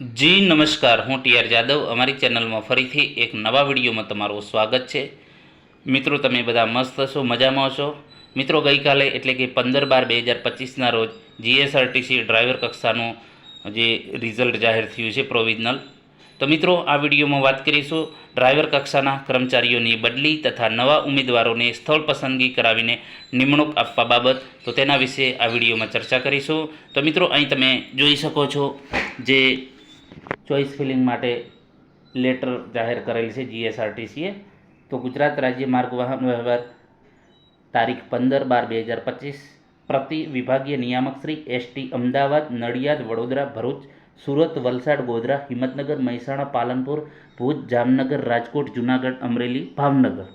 જી, નમસ્કાર. હું ટીઆર જાદવ. અમારી ચેનલમાં ફરીથી એક નવા વિડીયોમાં તમારું સ્વાગત છે. મિત્રો, તમે બધા મસ્ત હશો, મજામાં હશો? મિત્રો, ગઈકાલે એટલે કે પંદર બાર બે હજાર પચીસના રોજ જીએસઆરટીસી ડ્રાઈવર કક્ષાનું જે રિઝલ્ટ જાહેર થયું છે પ્રોવિઝનલ. તો મિત્રો, આ વિડીયોમાં વાત કરીશું ડ્રાઈવર કક્ષાના કર્મચારીઓની બદલી તથા નવા ઉમેદવારોને સ્થળ પસંદગી કરાવીને નિમણૂક આપવા બાબત. તો તેના વિશે આ વિડીયોમાં ચર્ચા કરીશું. તો મિત્રો, અહીં તમે જોઈ શકો છો જે ચોઇસ ફિલિંગ માટે લેટર જાહેર કરેલ છે જીએસઆરટીસીએ. તો ગુજરાત રાજ્ય માર્ગ વાહન વ્યવહાર તારીખ પંદર બાર બે હજાર પચીસ પ્રતિ વિભાગીય નિયામક શ્રી એસટી અમદાવાદ, નડિયાદ, વડોદરા, ભરૂચ, સુરત, વલસાડ, ગોધરા, હિંમતનગર, મહેસાણા, પાલનપુર, ભુજ, જામનગર, રાજકોટ, જુનાગઢ, અમરેલી, ભાવનગર.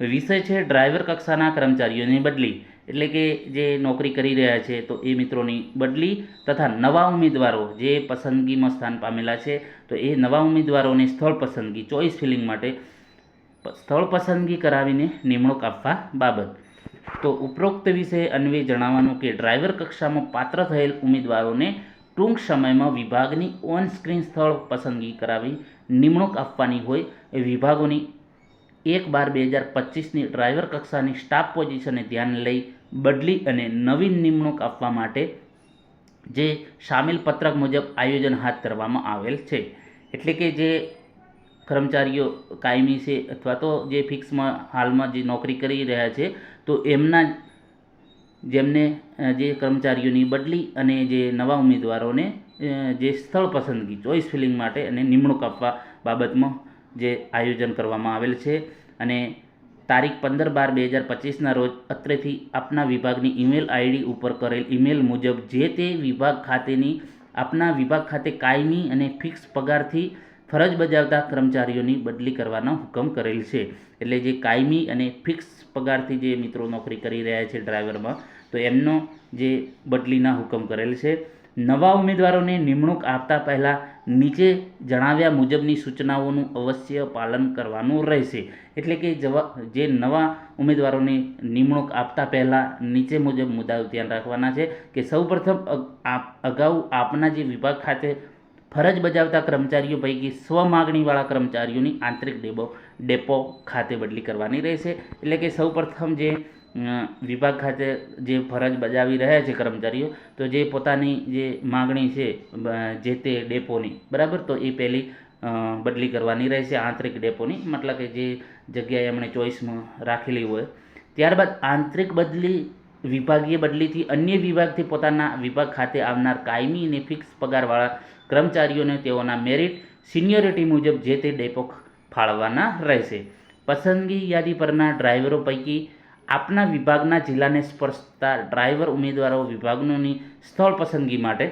વિષય છે ડ્રાઈવર કક્ષાના કર્મચારીઓની બદલી. એટલે કે જે નોકરી કરી રહ્યા છે, તો એ મિત્રોની બદલી તથા નવા ઉમેદવારો જે પસંદગીમાં સ્થાન પામેલા છે, તો એ નવા ઉમેદવારોને સ્થળ પસંદગી ચોઇસ ફિલિંગ માટે સ્થળ પસંદગી કરાવીને નિમણૂક આપવા બાબત. તો ઉપરોક્ત વિશે અન્વે જણાવવાનું કે ડ્રાઈવર કક્ષામાં પાત્ર થયેલ ઉમેદવારોને ટૂંક સમયમાં વિભાગની ઓન સ્ક્રીન સ્થળ પસંદગી કરાવી નિમણૂક આપવાની હોય, એ વિભાગોની એક બાર બે હજાર પચીસની ડ્રાઈવર કક્ષાની સ્ટાફ પોઝિશનને ધ્યાને લઈ બદલી અને નવીન નિમણૂક આપવા માટે જે સામેલ પત્રક મુજબ આયોજન હાથ ધરવામાં આવેલ છે. એટલે કે જે કર્મચારીઓ કાયમી છે અથવા તો જે ફિક્સમાં હાલમાં જે નોકરી કરી રહ્યા છે, તો એમના જેમને જે કર્મચારીઓની બદલી અને જે નવા ઉમેદવારોને જે સ્થળ પસંદગી ચોઇસ ફિલિંગ માટે અને નિમણૂક આપવા બાબતમાં જે આયોજન કરવામાં આવેલ છે. અને તારીખ પંદર બાર બે હજાર પચીસના રોજ અત્રેથી આપના વિભાગની ઈમેલ આઈડી ઉપર કરેલ ઈમેલ મુજબ જે તે વિભાગ ખાતેની આપના વિભાગ ખાતે કાયમી અને ફિક્સ પગારથી ફરજ બજાવતા કર્મચારીઓની બદલી કરવાનો હુકમ કરેલ છે. એટલે જે કાયમી અને ફિક્સ પગારથી જે મિત્રો નોકરી કરી રહ્યા છે ડ્રાઈવરમાં, તો એમનો જે બદલીના હુકમ કરેલ છે. નવા ઉમેદવારોને નિમણૂક આપતા પહેલાં નીચે જણાવ્યા મુજબની સૂચનાઓનું અવશ્ય પાલન કરવાનું રહેશે. એટલે કે જવા, જે નવા ઉમેદવારોને નિમણૂક આપતા પહેલાં નીચે મુજબ મુદ્દાઓ ધ્યાન રાખવાના છે કે સૌપ્રથમ અગ- અગાઉ આપના જે વિભાગ ખાતે ફરજ બજાવતા કર્મચારીઓ પૈકી સ્વમાગણીવાળા કર્મચારીઓની આંતરિક ડેપો ડેપો ખાતે બદલી કરવાની રહેશે. એટલે કે સૌપ્રથમ જે વિભાગ ખાતે જે ફરજ બજાવી રહ્યા છે કર્મચારીઓ, તો જે પોતાની જે માગણી છે જે તે ડેપોની, બરાબર? તો એ પહેલી બદલી કરવાની રહેશે, આંતરિક ડેપોની, મતલબ કે જે જગ્યાએ એમણે ચોઈસમાં રાખેલી હોય. ત્યારબાદ આંતરિક બદલી, વિભાગીય બદલીથી અન્ય વિભાગથી પોતાના વિભાગ ખાતે આવનાર કાયમી અને ફિક્સ પગારવાળા કર્મચારીઓને તેઓના મેરિટ, સિનિયોરિટી મુજબ જે તે ડેપો ફાળવવાના રહેશે. પસંદગી યાદી પરના ડ્રાઈવરો પૈકી આપના વિભાગના જિલ્લાને સ્પર્શતા ડ્રાઈવર ઉમેદવારો વિભાગોની સ્થળ પસંદગી માટે,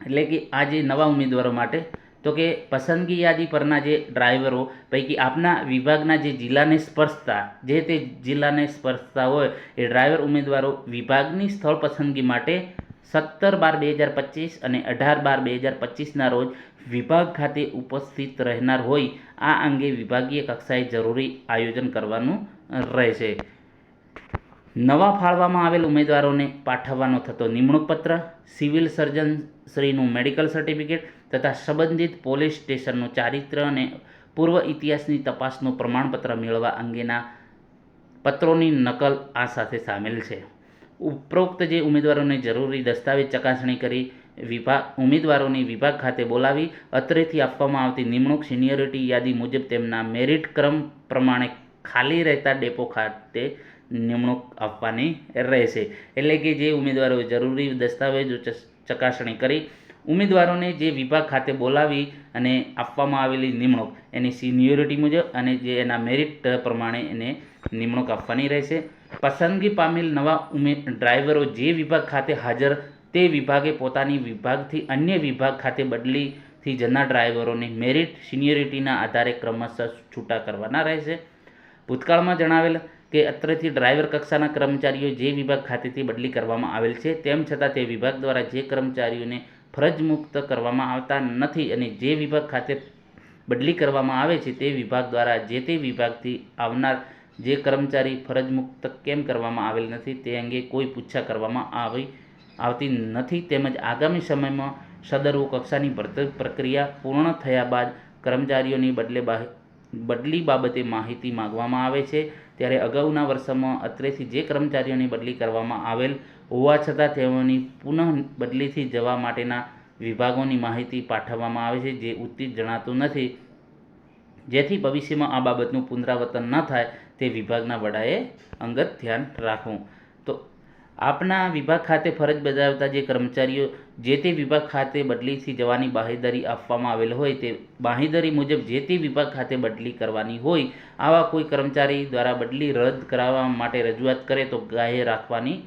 એટલે કે આ જે નવા ઉમેદવારો માટે, તો કે પસંદગી યાદી પરના જે ડ્રાઈવરો, પૈકી આપના વિભાગના જે જિલ્લાને સ્પર્શતા, જે તે જિલ્લાને સ્પર્શતા હોય, એ ડ્રાઈવર ઉમેદવારો વિભાગની સ્થળ પસંદગી માટે સત્તર બાર બે હજાર પચીસ અને અઢાર બાર બે હજાર પચીસના રોજ વિભાગ ખાતે ઉપસ્થિત રહેનાર હોય, આ અંગે વિભાગીય કક્ષાએ જરૂરી આયોજન કરવાનું રહેશે. નવા ફાળવામાં આવેલ ઉમેદવારોને પાઠવવાનો થતો નિમણૂક પત્ર, સિવિલ સર્જન શ્રીનું મેડિકલ સર્ટિફિકેટ તથા સંબંધિત પોલીસ સ્ટેશનનું ચારિત્ર અને પૂર્વ ઇતિહાસની તપાસનું પ્રમાણપત્ર મેળવવા અંગેના પત્રોની નકલ આ સાથે સામેલ છે. ઉપરોક્ત જે ઉમેદવારોને જરૂરી દસ્તાવેજ ચકાસણી કરી વિભાગ ઉમેદવારોની વિભાગ ખાતે બોલાવી અત્રેથી આપવામાં આવતી નિમણૂક સિનિયોરિટી યાદી મુજબ તેમના મેરિટ ક્રમ પ્રમાણે ખાલી રહેતા ડેપો ખાતે નિમણૂક આપવાની રહેશે. એટલે કે જે ઉમેદવારો જરૂરી દસ્તાવેજો ચકાસણી કરી, ઉમેદવારોને જે વિભાગ ખાતે બોલાવી અને આપવામાં આવેલી નિમણૂક, એની સિનિયોરિટી મુજબ અને જે એના મેરિટ પ્રમાણે એને નિમણૂક આપવાની રહેશે. પસંદગી પામેલ નવા ઉમે, ડ્રાઈવરો જે વિભાગ ખાતે હાજર, તે વિભાગે પોતાની વિભાગથી અન્ય વિભાગ ખાતે બદલીથી જનાર ડ્રાઈવરોને મેરિટ, સિનિયોરિટીના આધારે ક્રમશઃ છૂટા કરવાના રહેશે. ભૂતકાળમાં જણાવેલ કે અત્રેથી ડ્રાઈવર કક્ષાના કર્મચારીઓ જે વિભાગ ખાતેથી બદલી કરવામાં આવેલ છે, તેમ છતાં તે વિભાગ દ્વારા જે કર્મચારીઓને ફરજ મુક્ત કરવામાં આવતા નથી અને જે વિભાગ ખાતે બદલી કરવામાં આવે છે, તે વિભાગ દ્વારા જે તે વિભાગથી આવનાર જે કર્મચારી ફરજ મુક્ત કેમ કરવામાં આવેલ નથી, તે અંગે કોઈ પૂછા કરવામાં આવી, આવતી નથી તેમજ આગામી સમયમાં સદરવો કક્ષાની ભરતી પ્રક્રિયા પૂર્ણ થયા બાદ કર્મચારીઓની બદલે બદલી બાબતે માહિતી માંગવામાં આવે છે. ત્યારે અગાઉના વર્ષોમાં અત્રેથી જે કર્મચારીઓની બદલી કરવામાં આવેલ હોવા છતાં તેઓની પુનઃ બદલીથી જવા માટેના વિભાગોની માહિતી પાઠવવામાં આવે છે, જે ઉચિત જણાતું નથી. જેથી ભવિષ્યમાં આ બાબતનું પુનરાવર્તન ન થાય તે વિભાગના વડાએ અંગત ધ્યાન રાખવું. તો આપના વિભાગ ખાતે ફરજ બજાવતા જે કર્મચારીઓ જે તે વિભાગ ખાતે બદલીથી જવાની બાહેધરી આપવામાં આવેલ હોય તે બાહેધરી મુજબ જે તે વિભાગ ખાતે બદલી કરવાની હોય, આવા કોઈ કર્મચારી દ્વારા બદલી રદ કરાવવા માટે રજૂઆત કરે તો ગાયે રાખવાની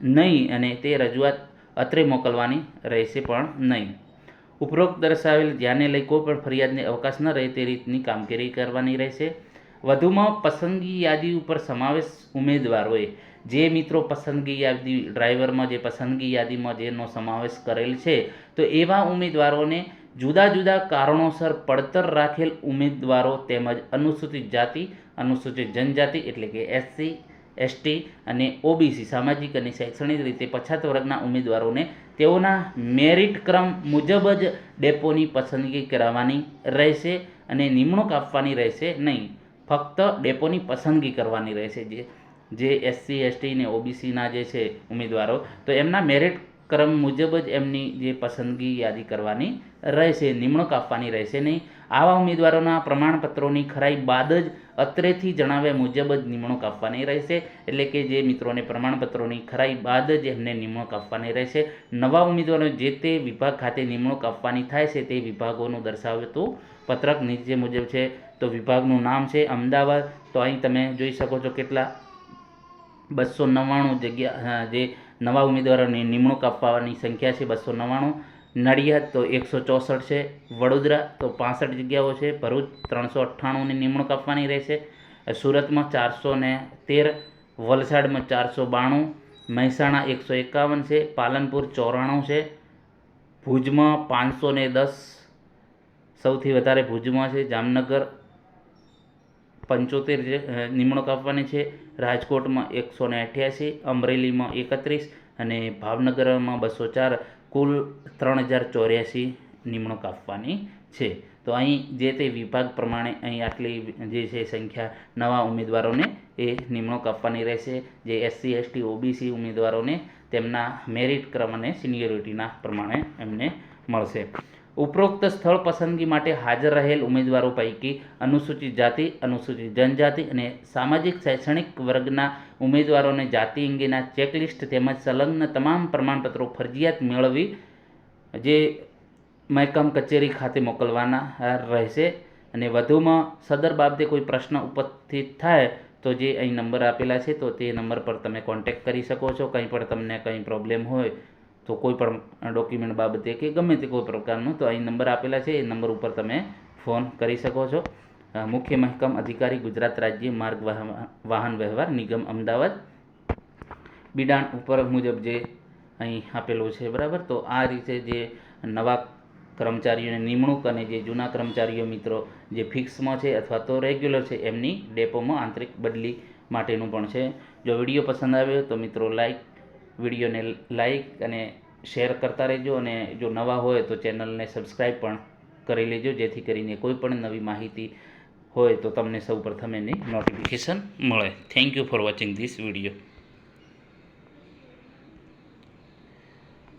નહીં અને તે રજૂઆત અત્રે મોકલવાની રહેશે પણ નહીં. ઉપરોક્ત દર્શાવેલ ધ્યાને લઈ કોઈ પણ ફરિયાદને અવકાશ ન રહે તે રીતની કામગીરી કરવાની રહેશે. વધુમાં પસંદગી યાદી ઉપર સમાવેશ ઉમેદવારોએ જે મિત્રો પસંદગી યાદી, ડ્રાઈવરમાં જે પસંદગી યાદીમાં જેનો સમાવેશ કરેલ છે, તો એવા ઉમેદવારોને જુદા જુદા કારણોસર પડતર રાખેલ ઉમેદવારો તેમજ અનુસૂચિત જાતિ, અનુસૂચિત જનજાતિ એટલે કે એસસી એસટી અને ઓબીસી સામાજિક અને શૈક્ષણિક રીતે પછાત વર્ગના ઉમેદવારોને તેઓના મેરિટ ક્રમ મુજબ જ ડેપોની પસંદગી કરાવવાની રહેશે અને નિમણૂક આપવાની રહેશે નહીં. ફક્ત ડેપોની પસંદગી કરવાની રહેશે. જે જે એસસી એસટી ને ઓબીસીના જે છે ઉમેદવારો, તો એમના મેરિટ ક્રમ મુજબ જ એમની જે પસંદગી યાદી કરવાની રહેશે, નિમણૂક આપવાની રહેશે નહીં. આવા ઉમેદવારોના પ્રમાણપત્રોની ખરાઈ બાદ જ અત્રેથી જણાવ્યા મુજબ જ નિમણૂક આપવાની રહેશે. એટલે કે જે મિત્રોને પ્રમાણપત્રોની ખરાઈ બાદ જ એમને નિમણૂક આપવાની રહેશે. નવા ઉમેદવારો જે તે વિભાગ ખાતે નિમણૂક આપવાની થાય છે તે વિભાગોનું દર્શાવતું પત્રક નીચે મુજબ છે. તો વિભાગનું નામ છે અમદાવાદ. તો અહીં તમે જોઈ શકો છો કેટલા બસો નવ્વાણું જગ્યા જે નવા ઉમેદવારોની નિમણૂક આપવાની સંખ્યા છે બસો નવ્વાણું. નડિયાદ તો એકસો ચોસઠ છે. વડોદરા તો પાસઠ જગ્યાઓ છે. ભરૂચ ત્રણસો અઠ્ઠાણુંની નિમણૂક આપવાની રહેશે. સુરતમાં ચારસો ને તેર, વલસાડમાં ચારસો બાણું, મહેસાણા એકસો એકાવન છે. પાલનપુર ચોરાણું છે. ભુજમાં પાંચસો ને દસ, સૌથી વધારે ભુજમાં છે. જામનગર પંચોતેર નિમણૂક આપવાની છે. રાજકોટમાં એકસો ને અઠ્યાસી, અમરેલીમાં એકત્રીસ અને ભાવનગરમાં બસો ચાર. કુલ ત્રણ હજાર ચોર્યાસી નિમણૂક આપવાની છે. તો અહીં જે તે વિભાગ પ્રમાણે અહીં આટલી જે છે સંખ્યા નવા ઉમેદવારોને એ નિમણૂક આપવાની રહેશે. જે એસસી, એસટી, ઓબીસી ઉમેદવારોને તેમના મેરિટ ક્રમ અને સિનિયોરિટીના પ્રમાણે એમને મળશે. ઉપરોક્ત સ્થળ પસંદગી માટે હાજર રહેલ ઉમેદવારો પૈકી અનુસૂચિત જાતિ, અનુસૂચિત જનજાતિ અને સામાજિક શૈક્ષણિક વર્ગના ઉમેદવારોને જાતિ અંગેના ચેકલિસ્ટ તેમજ સંલગ્ન તમામ પ્રમાણપત્રો ફરજિયાત મેળવી જે મહેકમ કચેરી ખાતે મોકલવાના રહેશે. અને વધુમાં સદર બાબતે કોઈ પ્રશ્ન ઉપસ્થિત થાય તો જે અહીં નંબર આપેલા છે તો તે નંબર પર તમે કોન્ટેક્ટ કરી શકો છો. કંઈ પણ તમને કંઈ પ્રોબ્લેમ હોય તો કોઈ પણ ડોક્યુમેન્ટ બાબતે કે ગમે તે કોઈ પ્રકારનું, તો અહીં નંબર આપેલા છે. એ નંબર ઉપર તમે ફોન કરી શકો છો. મુખ્ય મહેકમ અધિકારી, ગુજરાત રાજ્ય માર્ગ વાહ- વાહન વ્યવહાર નિગમ, અમદાવાદ. બિડાણ ઉપર મુજબ જે અહીં આપેલું છે, બરાબર? તો આ રીતે જે નવા કર્મચારીઓની નિમણૂક અને જે જૂના કર્મચારીઓ મિત્રો જે ફિક્સમાં છે અથવા તો રેગ્યુલર છે, એમની ડેપોમાં આંતરિક બદલી માટેનું પણ છે. જો વીડિયો પસંદ આવ્યો તો મિત્રો લાઈક વિડીયોને લાઈક અને શેર કરતા રહેજો અને જો નવા હોય તો ચેનલને સબસ્ક્રાઈબ પણ કરી લેજો, જેથી કરીને કોઈ પણ નવી માહિતી હોય તો તમને સૌ પ્રથમ એની નોટિફિકેશન મળે. Thank you for watching this video